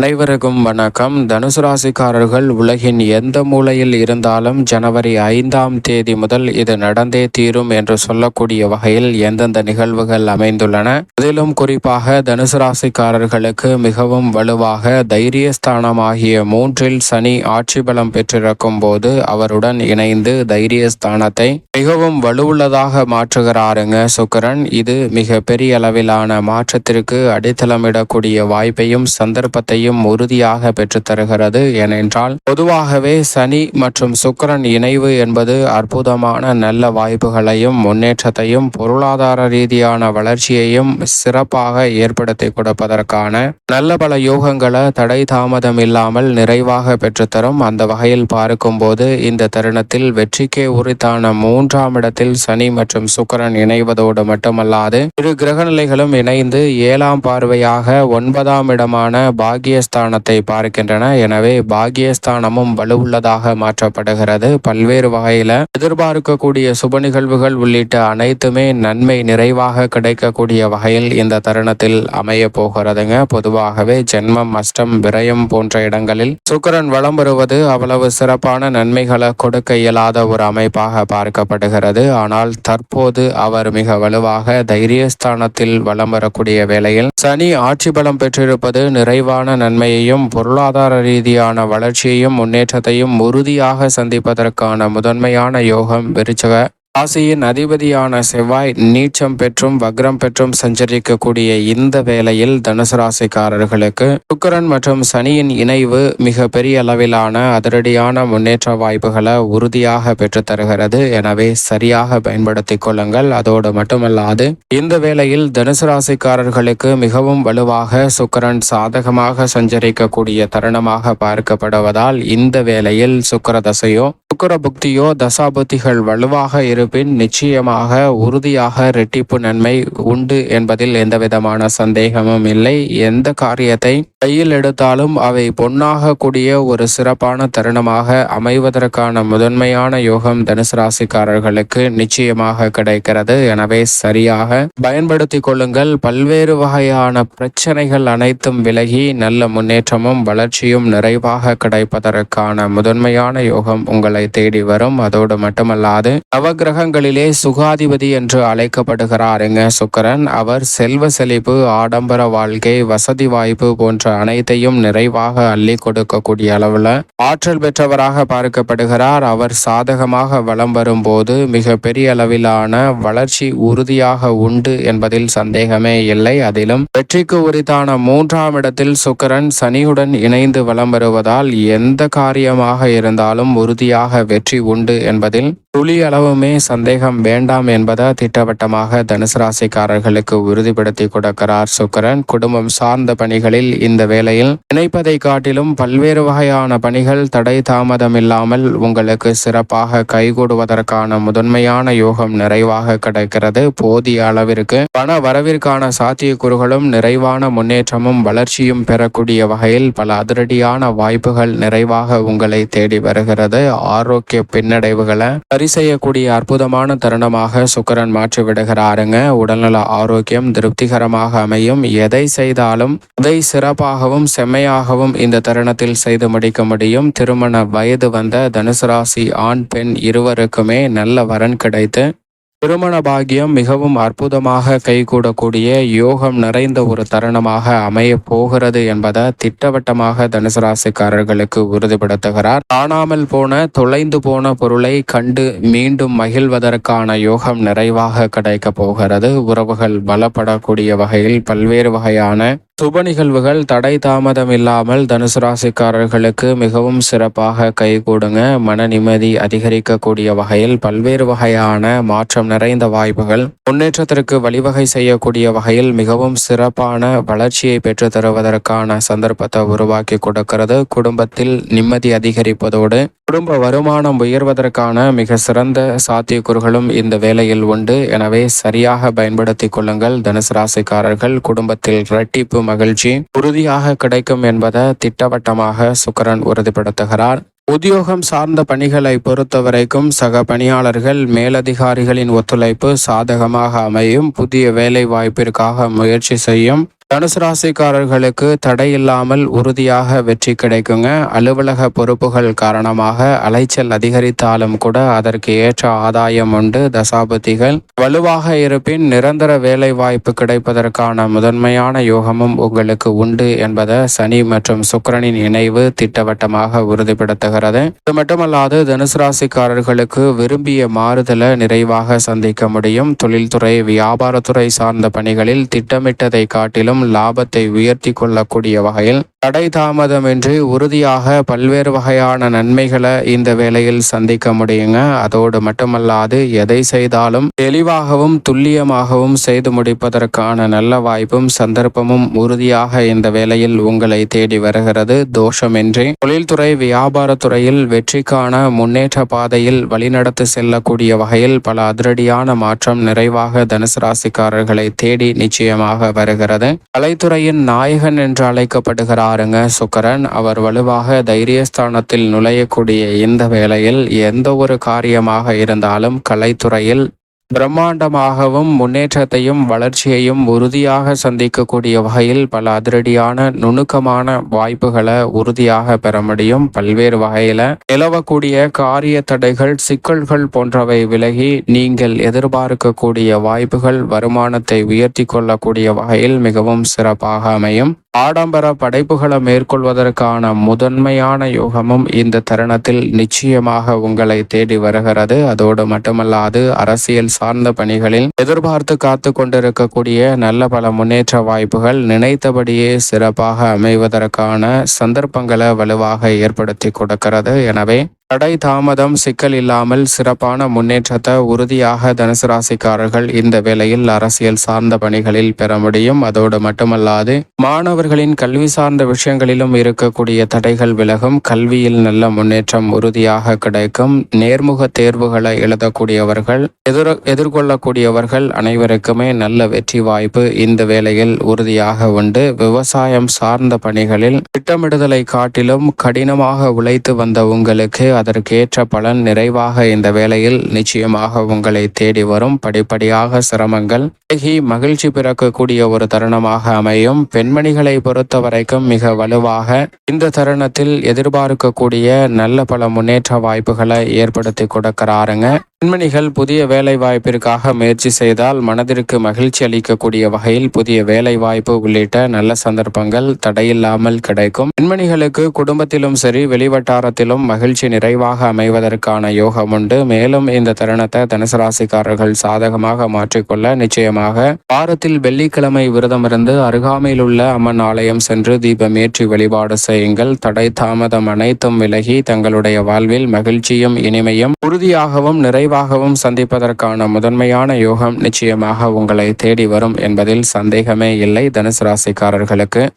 அனைவருக்கும் வணக்கம். தனுசு ராசிக்காரர்கள் உலகின் எந்த மூலையில் இருந்தாலும் ஜனவரி ஐந்தாம் தேதி முதல் இது நடந்தே தீரும் என்று சொல்லக்கூடிய வகையில் எந்தெந்த நிகழ்வுகள் அமைந்துள்ளன? அதிலும் குறிப்பாக தனுசு ராசிக்காரர்களுக்கு மிகவும் வலுவாக தைரியஸ்தானமாகிய மூன்றில் சனி ஆட்சி பலம் பெற்றிருக்கும் போது அவருடன் இணைந்து தைரியஸ்தானத்தை மிகவும் வலுவுள்ளதாக மாற்றுகிறாருங்க சுக்கரன். இது மிக பெரிய அளவிலான மாற்றத்திற்கு அடித்தளமிடக்கூடிய வாய்ப்பையும் சந்தர்ப்பத்தையும் பலனையும் உறுதியாக பெற்றுத்தருகிறது. ஏனென்றால் பொதுவாகவே சனி மற்றும் சுக்கரன் இணைவு என்பது அற்புதமான நல்ல வாய்ப்புகளையும் முன்னேற்றத்தையும் பொருளாதார ரீதியான வளர்ச்சியையும் சிறப்பாக ஏற்படுத்தி கொடுப்பதற்கான நல்ல பல யோகங்களை தடை தாமதம் இல்லாமல் நிறைவாக பெற்றுத்தரும். அந்த வகையில் பார்க்கும்போது இந்த தருணத்தில் வெற்றிக்கே உரித்தான மூன்றாம் இடத்தில் சனி மற்றும் சுக்கரன் இணைவதோடு மட்டுமல்லாது இரு கிரகநிலைகளும் இணைந்து ஏழாம் பார்வையாக ஒன்பதாம் இடமான பாகிய பாகியஸ்தானத்தை பார்க்கின்றன. எனவே பாகியஸ்தானமும் வலுவுள்ளதாக மாற்றப்படுகிறது. பல்வேறு வகையில எதிர்பார்க்கக்கூடிய சுப நிகழ்வுகள் உள்ளிட்ட அனைத்துமே நன்மை நிறைவாக கிடைக்கக்கூடிய வகையில் இந்த தருணத்தில் அமைய போகிறதுங்க. பொதுவாகவே ஜென்மம் அஷ்டம் விரயம் போன்ற இடங்களில் சுக்கரன் வளம் வருவது அவ்வளவு சிறப்பான நன்மைகளை கொடுக்க இயலாத ஒரு அமைப்பாக பார்க்கப்படுகிறது. ஆனால் தற்போது அவர் மிக வலுவாக தைரியஸ்தானத்தில் வளம் வரக்கூடிய வேளையில் சனி ஆட்சி பலம் பெற்றிருப்பது நிறைவான நன்மையையும் பொருளாதார ரீதியான வளர்ச்சியையும் முன்னேற்றத்தையும் உறுதியாக சந்திப்பதற்கான முதன்மையான யோகம் விருச்சக ராசியின் அதிபதியான செவ்வாய் நீச்சம் பெற்றும் வக்ரம் பெற்றும் சஞ்சரிக்கக்கூடிய இந்த வேளையில் தனுசு ராசிக்காரர்களுக்கு சுக்கரன் மற்றும் சனியின் இணைவு மிக பெரிய அளவிலான அதிரடியான முன்னேற்ற வாய்ப்புகளை உறுதியாக பெற்றுத்தருகிறது எனவே சரியாக பயன்படுத்திக் கொள்ளுங்கள். அதோடு மட்டுமல்லாது இந்த வேளையில் தனுசு ராசிக்காரர்களுக்கு மிகவும் வலுவாக சுக்கரன் சாதகமாக சஞ்சரிக்கக்கூடிய தருணமாக பார்க்கப்படுவதால் இந்த வேளையில் சுக்கர தசையோ சுக்கர புக்தியோ தசாபுத்திகள் வலுவாக இருப்பின் நிச்சயமாக உறுதியாக ரெட்டிப்பு நன்மை உண்டு என்பதில் எந்தவிதமான சந்தேகமும் இல்லை. எந்த காரியத்தை கையில் எடுத்தாலும் அவை பொன்னாக கூடிய ஒரு சிறப்பான தருணமாக அமைவதற்கான முதன்மையான யோகம் தனுசு ராசிக்காரர்களுக்கு நிச்சயமாக கிடைக்கிறது. எனவே சரியாக பயன்படுத்திக் கொள்ளுங்கள். பல்வேறு வகையான பிரச்சனைகள் அனைத்தும் விலகி நல்ல முன்னேற்றமும் வளர்ச்சியும் நிறைவாக கிடைப்பதற்கான முதன்மையான யோகம் உங்களை தேடி வரும். அதோடு மட்டுமல்லாது நவகிரகங்களிலே சுகாதிபதி என்று அழைக்கப்படுகிறாருங்க சுக்கரன். அவர் செல்வ செழிப்பு ஆடம்பர வாழ்க்கை வசதி வாய்ப்பு போன்ற அனைத்தையும் நிறைவாக அள்ளி கொடுக்கக்கூடிய அளவுல ஆற்றல் பெற்றவராக பார்க்கப்படுகிறார். அவர் சாதகமாக வலம் வரும்போது மிக பெரிய அளவிலான வளர்ச்சி உறுதியாக உண்டு என்பதில் சந்தேகமே இல்லை. அதிலும் வெற்றிக்கு உரித்தான மூன்றாம் இடத்தில் சுக்கரன் சனியுடன் இணைந்து வலம் வருவதால் எந்த காரியமாக இருந்தாலும் உறுதியாக வெற்றி உண்டு என்பதில் துளி அளவுமே சந்தேகம் வேண்டாம் என்பதை திட்டவட்டமாக தனுசு ராசிக்காரர்களுக்கு உறுதிப்படுத்தி கொடுக்கிறார் சுக்கரன். குடும்பம் சார்ந்த பணிகளில் இந்த வேளையில் நினைப்பதை காட்டிலும் பல்வேறு வகையான பணிகள் தடை தாமதம் இல்லாமல் உங்களுக்கு சிறப்பாக கைகூடுவதற்கான முதன்மையான யோகம் நிறைவாக கிடைக்கிறது. போதிய அளவிற்கு பண வரவிற்கான சாத்தியக்கூறுகளும் நிறைவான முன்னேற்றமும் வளர்ச்சியும் பெறக்கூடிய வகையில் பல அதிரடியான வாய்ப்புகள் நிறைவாக உங்களை தேடி வருகிறது. ஆரோக்கிய பின்னடைவுகளை சரி செய்யக்கூடிய அற்புதமான தருணமாக சுக்கரன் மாற்றி விடுகிறாருங்க. உடல்நல ஆரோக்கியம் திருப்திகரமாக அமையும். எதை செய்தாலும் அதை சிறப்பாகவும் செம்மையாகவும் இந்த தருணத்தில் செய்து முடிக்க முடியும். திருமண வயது வந்த தனுசு ராசி ஆண் பெண் இருவருக்குமே நல்ல வரன் கிடைத்து திருமண பாகியம் மிகவும் அற்புதமாக கைகூடக்கூடிய யோகம் நிறைந்த ஒரு தருணமாக அமைய போகிறது என்பதை திட்டவட்டமாக தனுசு ராசிக்காரர்களுக்கு உறுதிப்படுத்துகிறார். காணாமல் போன தொலைந்து போன பொருளை கண்டு மீண்டும் மகிழ்வதற்கான யோகம் நிறைவாக கிடைக்க போகிறது. உறவுகள் பலப்படக்கூடிய வகையில் பல்வேறு வகையான சுப நிகழ்வுகள் தடை தாமதம் இல்லாமல் தனுசு ராசிக்காரர்களுக்கு மிகவும் சிறப்பாக கைகூடுங்க மன நிம்மதி அதிகரிக்கக்கூடிய வகையில் பல்வேறு வகையான மாற்றம் நிறைந்த வாய்ப்புகள். முன்னேற்றத்திற்கு வழிவகை செய்யக்கூடிய வகையில் மிகவும் சிறப்பான வளர்ச்சியை பெற்று தருவதற்கான சந்தர்ப்பத்தை உருவாக்கி கொடுக்கிறது. குடும்பத்தில் நிம்மதி அதிகரிப்பதோடு குடும்ப வருமானம் உயர்வதற்கான மிக சிறந்த சாத்தியக்கூறுகளும் இந்த வேலையில் உண்டு. எனவே சரியாக பயன்படுத்திக் கொள்ளுங்கள். தனுசு ராசிக்காரர்கள் குடும்பத்தில் இரட்டிப்பு மகிழ்ச்சி உறுதியாக கிடைக்கும் என்பதை திட்டவட்டமாக சுக்கரன் உறுதிப்படுத்துகிறார். உத்தியோகம் சார்ந்த பணிகளை பொறுத்தவரைக்கும் சக பணியாளர்கள் மேலதிகாரிகளின் ஒத்துழைப்பு சாதகமாக அமையும். புதிய வேலை வாய்ப்பிற்காக முயற்சி செய்யும். தனுசு ராசிக்காரர்களுக்கு தடையில்லாமல் உறுதியாக வெற்றி கிடைக்குங்க. அலுவலக பொறுப்புகள் காரணமாக அலைச்சல் அதிகரித்தாலும் கூட அதற்கு ஏற்ற ஆதாயம் உண்டு. தசாபதிகள் வலுவாக இருப்பின் நிரந்தர வேலை வாய்ப்பு கிடைப்பதற்கான முதன்மையான யோகமும் உங்களுக்கு உண்டு என்பதை சனி மற்றும் சுக்கிரனின் இணைவு திட்டவட்டமாக உறுதிப்படுத்துகிறது. இது மட்டுமல்லாது தனுசு ராசிக்காரர்களுக்கு விரும்பிய மாறுதலை நிறைவாக சந்திக்க முடியும். தொழில்துறை வியாபாரத்துறை சார்ந்த பணிகளில் திட்டமிட்டதை காட்டிலும் லாபத்தை உயர்த்தி கொள்ளக்கூடிய வகையில் தடை தாமதமின்றி உறுதியாக பல்வேறு வகையான நன்மைகளை இந்த வேளையில் சந்திக்க முடியுங்க. அதோடு மட்டுமல்லாது எதை செய்தாலும் தெளிவாகவும் துல்லியமாகவும் செய்து முடிப்பதற்கான நல்ல வாய்ப்பும் சந்தர்ப்பமும் உறுதியாக இந்த வேளையில் உங்களை தேடி வருகிறது. தோஷமின்றி தொழில்துறை வியாபாரத்துறையில் வெற்றிக்கான முன்னேற்ற பாதையில் வழிநடத்தி செல்லக்கூடிய வகையில் பல அதிரடியான மாற்றம் நிறைவாக தனுசு ராசிக்காரர்களை தேடி நிச்சயமாக வருகிறது. கலைத்துறையின் நாயகன் என்று அழைக்கப்படுகிறாருங்க சுக்கரன். அவர் வலுவாக தைரியஸ்தானத்தில் நுழையக்கூடிய இந்த வேளையில் எந்த ஒரு காரியமாக இருந்தாலும் கலைத்துறையில் பிரம்மாண்டமாகவும் முன்னேற்றத்தையும் வளர்ச்சியையும் உறுதியாக சந்திக்கக்கூடிய வகையில் பல அதிரடியான நுணுக்கமான வாய்ப்புகளை உறுதியாக பெற முடியும். பல்வேறு வகையில நிலவக்கூடிய காரிய தடைகள் சிக்கல்கள் போன்றவை விலகி நீங்கள் எதிர்பார்க்கக்கூடிய வாய்ப்புகள் வருமானத்தை உயர்த்தி கொள்ளக்கூடிய வகையில் மிகவும் சிறப்பாக அமையும். ஆடம்பர படைப்புகளை மேற்கொள்வதற்கான முதன்மையான யோகமும் இந்த தருணத்தில் நிச்சயமாக உங்களை தேடி வருகிறது. அதோடு மட்டுமல்லாது அரசியல் சார்ந்த பணிகளில் எதிர்பார்த்து காத்து கொண்டிருக்கக்கூடிய நல்ல பல முன்னேற்ற வாய்ப்புகள் நினைத்தபடியே சிறப்பாக அமைவதற்கான சந்தர்ப்பங்களை வலுவாக ஏற்படுத்தி கொடுக்கிறது. எனவே தடை தாமதம் சிக்கல் இல்லாமல் சிறப்பான முன்னேற்றத்தை உறுதியாக தனுசு ராசிக்காரர்கள் இந்த வேளையில் அரசியல் சார்ந்த பணிகளில் பெற முடியும். அதோடு மட்டுமல்லாது மாணவர்களின் கல்வி சார்ந்த விஷயங்களிலும் இருக்கக்கூடிய தடைகள் விலகும். கல்வியில் நல்ல முன்னேற்றம் உறுதியாக கிடைக்கும். நேர்முக தேர்வுகளை எழுதக்கூடியவர்கள் எதிர் எதிர்கொள்ளக்கூடியவர்கள் அனைவருக்குமே நல்ல வெற்றி வாய்ப்பு இந்த வேளையில் உறுதியாக உண்டு. விவசாயம் சார்ந்த பணிகளில் திட்டமிடுதலை காட்டிலும் கடினமாக உழைத்து வந்த உங்களுக்கு அதற்கேற்ற பலன் நிறைவாக இந்த வேளையில் நிச்சயமாக உங்களை தேடி வரும். படிப்படியாக சிரமங்கள் விலகி மகிழ்ச்சி பிறக்கக்கூடிய ஒரு தருணமாக அமையும். பெண்மணிகளை பொறுத்த வரைக்கும் மிக வலுவாக இந்த தருணத்தில் எதிர்பார்க்கக்கூடிய நல்ல பல முன்னேற்ற வாய்ப்புகளை ஏற்படுத்தி கொடுக்கிறாருங்க. பெண்மணிகள் புதிய வேலை வாய்ப்பிற்காக முயற்சி செய்தால் மனதிற்கு மகிழ்ச்சி அளிக்கக்கூடிய வகையில் புதிய வேலை வாய்ப்பு உள்ளிட்ட நல்ல சந்தர்ப்பங்கள் தடையில்லாமல் கிடைக்கும். பெண்மணிகளுக்கு குடும்பத்திலும் சரி வெளிவட்டாரத்திலும் மகிழ்ச்சி நிறைவாக அமைவதற்கான யோகம் உண்டு. மேலும் இந்த தருணத்தை தனுசு ராசிக்காரர்கள் சாதகமாக மாற்றிக்கொள்ள நிச்சயமாக வாரத்தில் வெள்ளிக்கிழமை விரதமிருந்து அருகாமையில் உள்ள அம்மன் ஆலயம் சென்று தீபம் ஏற்றி வழிபாடு செய்யுங்கள். தடை தாமதம் அனைத்தும் விலகி தங்களுடைய வாழ்வில் மகிழ்ச்சியும் இனிமையும் உறுதியாகவும் நிறைவாகவும் சந்திப்பதற்கான முதன்மையான யோகம் நிச்சயமாக உங்களை தேடி வரும் என்பதில் சந்தேகமே இல்லை. தனுசு ராசிக்காரர்களுக்கு